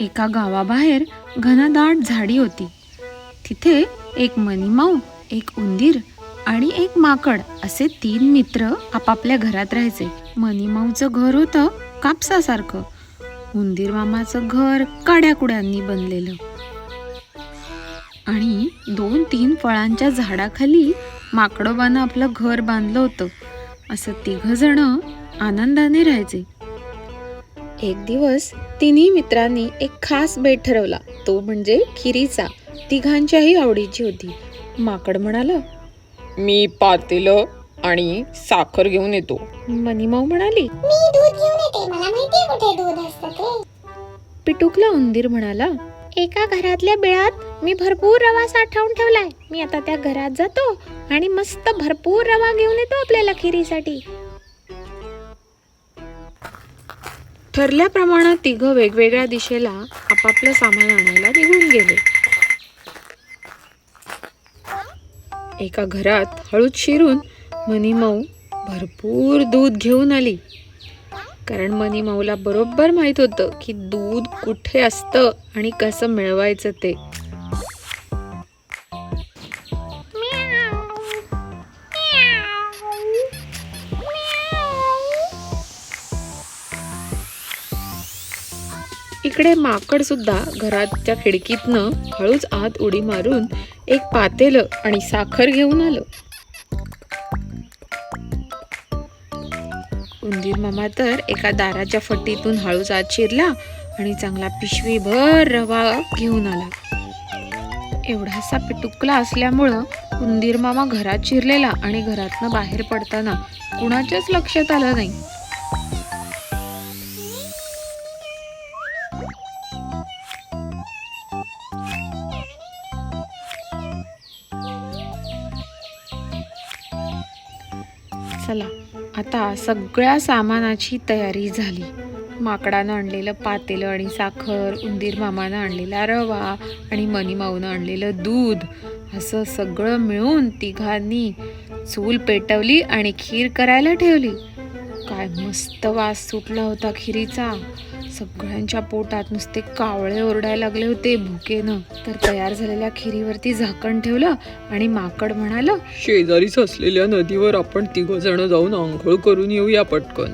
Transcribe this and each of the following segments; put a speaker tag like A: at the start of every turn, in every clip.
A: एका गावाबाहेर घनदाट झाडी होती. तिथे एक मनीमाऊ एक उंदीर आणि एक माकड असे तीन मित्र आपापल्या घरात राहायचे. मनीमाऊचं घर होतं कापसासारखं. उंदीर मामाचं घर काड्याकुड्यांनी बनलेलं. आणि दोन तीन फळांच्या झाडाखाली माकडोबानं आपलं घर बांधलं होतं. असं तिघ जण आनंदाने राहायचे. एक दिवस तिन्ही मित्रांनी एक खास बेट ठरवला. तो म्हणजे खिरीचा. तिघांच्याही आवडीची होती. माकड म्हणाला
B: मी पातेलं आणि साखर घेऊन येतो.
A: मनीमाऊ म्हणाली
C: मी दूध घेऊन येते. मला माहितीये कुठे दूध असतं ते.
A: पिटुकला उंदीर म्हणाला एका घरातल्या बिळात मी भरपूर रवा साठवून ठेवलाय. मी आता त्या घरात जातो आणि मस्त भरपूर रवा घेऊन येतो आपल्याला खिरीसाठी. ठरल्याप्रमाणे तिघं वेगवेगळ्या दिशेला आपापलं सामान आणायला निघून गेले. एका घरात हळूद शिरून मनीमाऊ भरपूर दूध घेऊन आली. कारण मनीमाऊला बरोबर माहीत होतं की दूध कुठे असतं आणि कसं मिळवायचं ते. इकडे माकड सुद्धा घराच्या खिडकीतनं हळूच आत उडी मारून एक पातेलं आणि साखर घेऊन आलं. उंदीर मामा तर एका दाराच्या फटीतून हळूच आत शिरला आणि चांगला पिशवीभर रवा घेऊन आला. एवढासा पिटुकला असल्यामुळं उंदीर मामा घरात शिरलेला आणि घरातनं बाहेर पडताना कुणाच्याच लक्षात आलं नाही. आता सगळ्या सामानाची तयारी झाली. माकडानं आणलेलं पातेलं आणि साखर उंदीर मामानं आणलेला रवा आणि मनीमाऊनं आणलेलं दूध असं सगळं मिळून तिघांनी चूल पेटवली आणि खीर करायला ठेवली. काय मस्त वास सुटला होता खिरीचा. सगळ्यांच्या पोटात नुसते कावळे ओरडायला लागले होते भुकेनं. तर तयार झालेल्या खिरीवरती झाकण ठेवलं आणि माकड म्हणालं
B: शेजारीच असलेल्या नदीवर आपण तिघ जण जाऊन आंघोळ करून येऊया पटकन.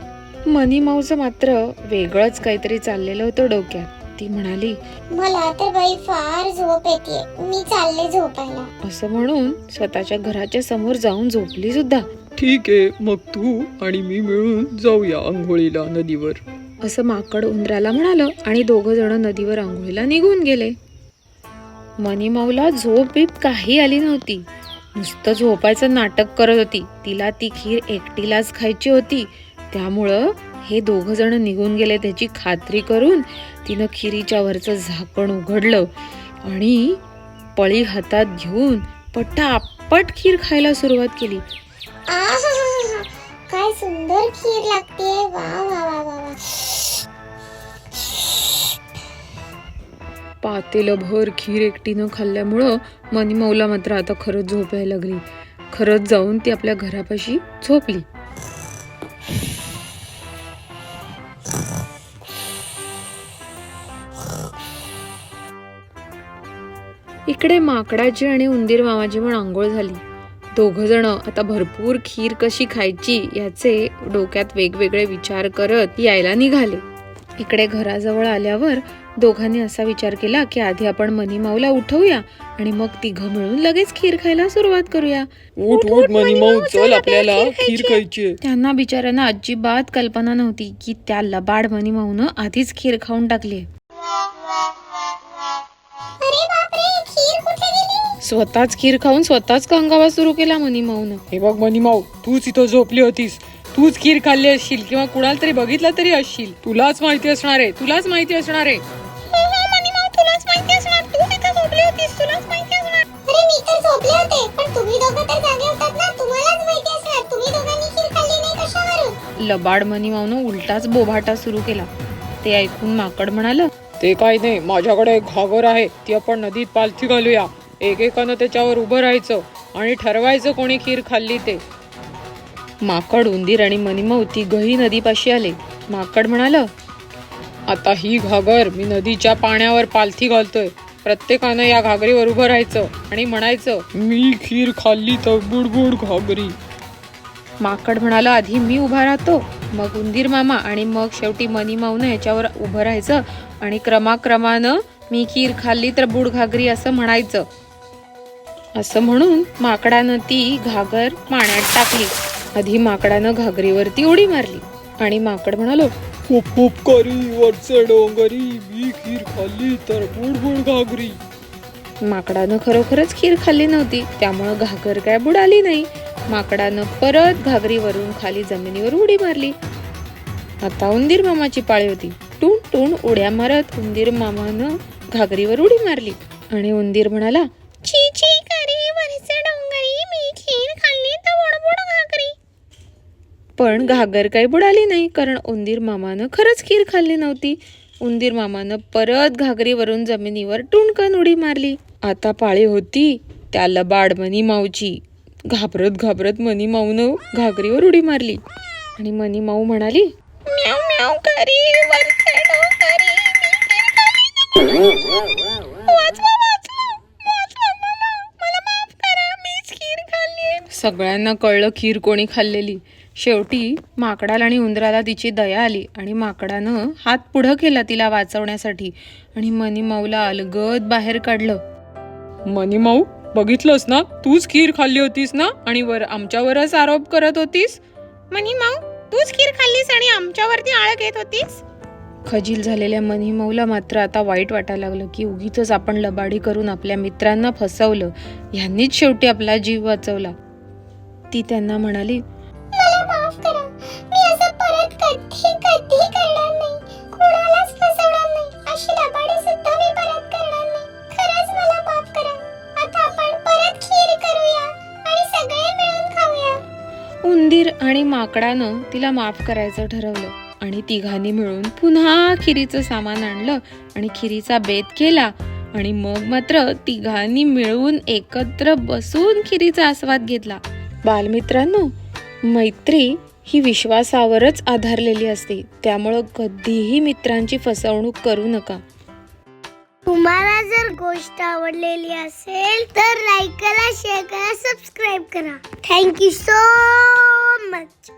A: मनी माऊचं मात्र वेगळंच काहीतरी चाललेलं होतं डोक्यात. ती म्हणाली
C: मला तर बाई फार झोप येते मी चालले झोपायला.
A: असं म्हणून स्वतःच्या घराच्या समोर जाऊन झोपली सुद्धा.
B: ठीक आहे मग तू आणि मी मिळून जाऊया आंघोळीला नदीवर.
A: असं माकड उंदराला म्हणालं आणि दोघं जण नदीवर आंघोळीला निघून गेले. मनीमाऊला झोप बीप काही आली नव्हती. नुसतं झोपायचं नाटक करत होती. तिला ती खीर एकटीलाच खायची होती. त्यामुळं हे दोघं जण निघून गेले त्याची खात्री करून तिनं खिरीच्या वरचं झाकण उघडलं आणि पळी हातात घेऊन पटापट खीर खायला सुरुवात केली.
C: काय सुंदर खीर लागते. वा वा वा वा वा.
A: पातेलं भर खीर एकटीनं खाल्ल्यामुळं मनीमौला मात्र आता खरंच झोप यायला लागली. खरंच जाऊन ती आपल्या घरापाशी झोपली. इकडे माकडाची आणि उंदीर मामाची पण आंघोळ झाली. दोघं जण आता भरपूर खीर कशी खायची याचे डोक्यात वेगवेगळे विचार करत यायला निघाले. इकडे घराजवळ आल्यावर दोघांनी असा विचार केला की आधी आपण मनी माऊला उठवूया आणि मग तिघं मिळून लगेच खीर खायला सुरुवात करूया.
B: उठ उठ मनी माऊ चल आपल्याला खीर खायची.
A: त्यांना बिचाऱ्यांना अजिबात कल्पना नव्हती की त्या लबाड मनी माऊनं आधीच खीर खाऊन टाकली स्वतःच खीर खाऊन स्वतःच कंगावा सुरू केला मनी माऊनं.
B: हे बघ मनी माऊ तूच इथं झोपली होतीस. तूच खीर खाल्ली असशील किंवा कुणाला तरी बघितलं तरी असशील. तुलाच माहिती असणार आहे तुलाच माहिती असणार आहे.
C: तुलाच माहिती असणार. तू तिथे झोपली होतीस? तुलाच माहिती असणार. अरे मी तर झोपले होते पण तुम्ही दोघं तर जागे होतात ना. तुम्हालाच माहिती असणार. तुम्ही दोघांनी खीर खाल्ली नाही कशावरून?
A: लबाड मनी माऊनं उलटाच बोभाटा सुरू केला. ते ऐकून माकड म्हणालं
B: ते काय नाही माझ्याकडे एक घागर आहे. ती आपण नदीत पालथी घालूया. एकेकानं त्याच्यावर उभं राहायचं आणि ठरवायचं कोणी खीर खाल्ली ते.
A: माकड उंदीर आणि मनिमवती गही नदीपाशी आले. माकड म्हणालं
B: आता ही घागर मी नदीच्या पाण्यावर पालथी घालतोय. प्रत्येकानं या घागरीवर उभं राहायचं आणि म्हणायचं मी खीर खाल्ली तर बुडबुड घागरी.
A: माकड म्हणाला आधी मी उभा राहतो. मग उंदीर मामा आणि मग शेवटी मनी माऊनं उभं राहायचं आणि क्रमाक्रमानं मी खीर खाल्ली तर बुड घागरी असं म्हणायचं. असं म्हणून माकडानं ती घागर पाण्यात टाकली. आधी माकडानं घागरीवरती उडी मारली आणि माकड म्हणालो
B: खूप खूप करी वरचे डोंगरी मी खीर खाल्ली तर बुडबुड घागरी.
A: माकडानं खरोखरच खीर खाल्ली नव्हती त्यामुळं घागर काय बुडाली नाही. माकडानं परत घागरीवरून खाली जमिनीवर उडी मारली. आता उंदीर मामाची पाळी होती. टून टून उड्या मारत उंदीर मामानं घागरीवर उडी मारली. आणि उंदीर म्हणाला
C: छी छी करी वरचे डोंगरी मी खीर खाल्ली तर बुडबुड घागरी
A: पण घागर काही बुडाली नाही कारण उंदीर मामानं खरंच खीर खाल्ली नव्हती. उंदीर मामानं परत घागरीवरून जमिनीवर टुणकन उडी मारली. आता पाळी होती त्या लबाड मनी माऊची. घाबरत घाबरत मनी माऊनं घागरीवर उडी मारली. आणि मनी माऊ म्हणाली सगळ्यांना कळलं खीर कोणी खाल्लेली. शेवटी माकडाला आणि उंदराला तिची दया आली आणि माकडानं हात पुढं केला तिला वाचवण्यासाठी आणि मनी माऊला अलगद बाहेर काढलं.
B: मनी माऊ बघितलंस ना? तूच खीर खाल्ली होतीस ना? आणि वर आमच्यावरच आरोप करत होतीस?
C: मनी माऊ तूच खीर खाल्लीस आणि आमच्यावरती आळ घेत होतीस?
A: खजील झालेल्या मनी माऊला मात्र आता वाईट वाटायला लागलं की उगीच आपण लबाडी करून आपल्या मित्रांना फसवलं. ह्यांनीच शेवटी आपला जीव वाचवला. ती त्यांना म्हणाली
C: कधी करणार नाही. कोणालाच फसवणार नाही. अशी लबाडी सुद्धा मी परत करणार नाही. खरंच मला माफ करा. आता आपण परत खीर करूया आणि सगळे मिळून खाऊया.
A: उंदीर आणि माकडानं तिला माफ करायचं ठरवलं आणि तिघांनी मिळून पुन्हा खिरीचं सामान आणलं आणि खिरीचा बेत केला आणि मग मात्र तिघांनी मिळून एकत्र बसून खिरीचा आस्वाद घेतला. बालमित्रांनो मैत्री ही विश्वासावरच आधारलेली असते. त्यामुळं कधीही मित्रांची फसवणूक करू नका.
C: तुम्हाला जर गोष्ट आवडलेली असेल तर लाईक करा शेअर करा सबस्क्राईब करा. Thank you so much